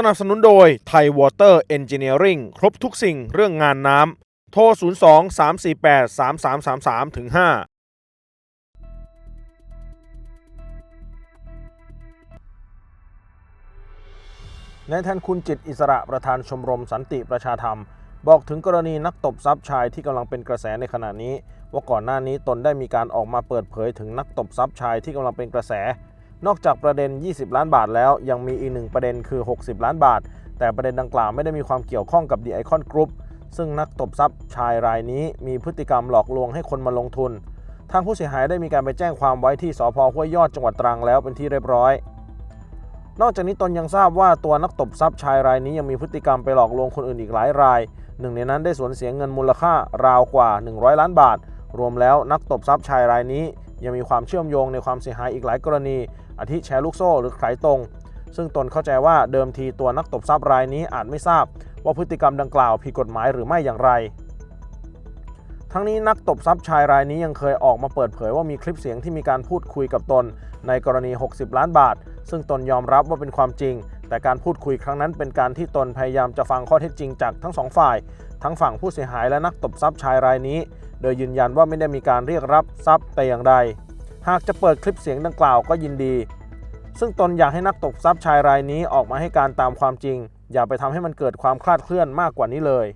สนับสนุนโดยไทยวอเตอร์เอนจิเนียริงครบทุกสิ่งเรื่องงานน้ำ โทร 02 348 3333ถึง5นายแทนคุณจิตอิสระประธานชมรมสันติประชาธรรม บอกถึงกรณีนักตบทรัพย์ชายที่กำลังเป็นกระแสในขณะนี้ ว่าก่อนหน้านี้ตนได้มีการออกมาเปิดเผยถึงนักตบทรัพย์ชายที่กำลังเป็นกระแส นอกจากประเด็น 20 ล้านบาทแล้วยังมีอีกหนึ่งประเด็นคือ 60 ล้านบาท แต่ประเด็นดังกล่าวไม่ได้มีความเกี่ยวข้องกับดีไอคอนกรุ๊ปซึ่งนักตบทรัพย์ชายรายนี้มีพฤติกรรมหลอกลวงให้คนมาลงทุน ทางผู้เสียหายได้มีการไปแจ้งความไว้ที่สพห้วยยอดจังหวัดตรังแล้วเป็นที่เรียบร้อย นอกจากนี้ตนยังทราบว่าตัวนักตบทรัพย์ชายรายนี้ยังมีพฤติกรรมไปหลอกลวงคนอื่นอีกหลายราย หนึ่งในนั้นได้สูญเสียเงินมูลค่าราวกว่า 100 ล้านบาท รวมแล้วนักตบทรัพย์ชายรายนี้ ยังมีความเชื่อมโยงในความเสียหายอีกหลายกรณี อาทิแชร์ลูกโซ่หรือขายตรง ซึ่งตนเข้าใจว่าเดิมทีตัวนักตบทรัพย์รายนี้อาจไม่ทราบ ว่าพฤติกรรมดังกล่าวผิดกฎหมายหรือไม่อย่างไร ทั้งนี้นักตบทรัพย์ชายรายนี้ยังเคยออกมาเปิดเผยว่ามีคลิปเสียงที่มีการพูดคุยกับตน ในกรณี 60 ล้านบาท ซึ่งตนยอมรับว่าเป็นความจริง แต่การพูดคุยครั้งนั้นเป็นการที่ตนพยายามจะฟังข้อเท็จจริงจากทั้งสองฝ่าย ทั้งฝั่งผู้เสียหายและนักตบทรัพย์ชายรายนี้ โดยยืนยันว่าไม่ได้มีการเรียกรับทรัพย์แต่อย่างใด หากจะเปิดคลิปเสียงดังกล่าวก็ยินดี ซึ่งตนอยากให้นักตบทรัพย์ชายรายนี้ออกมาให้การตามความจริง อย่าไปทำให้มันเกิดความคลาดเคลื่อนมากกว่านี้เลย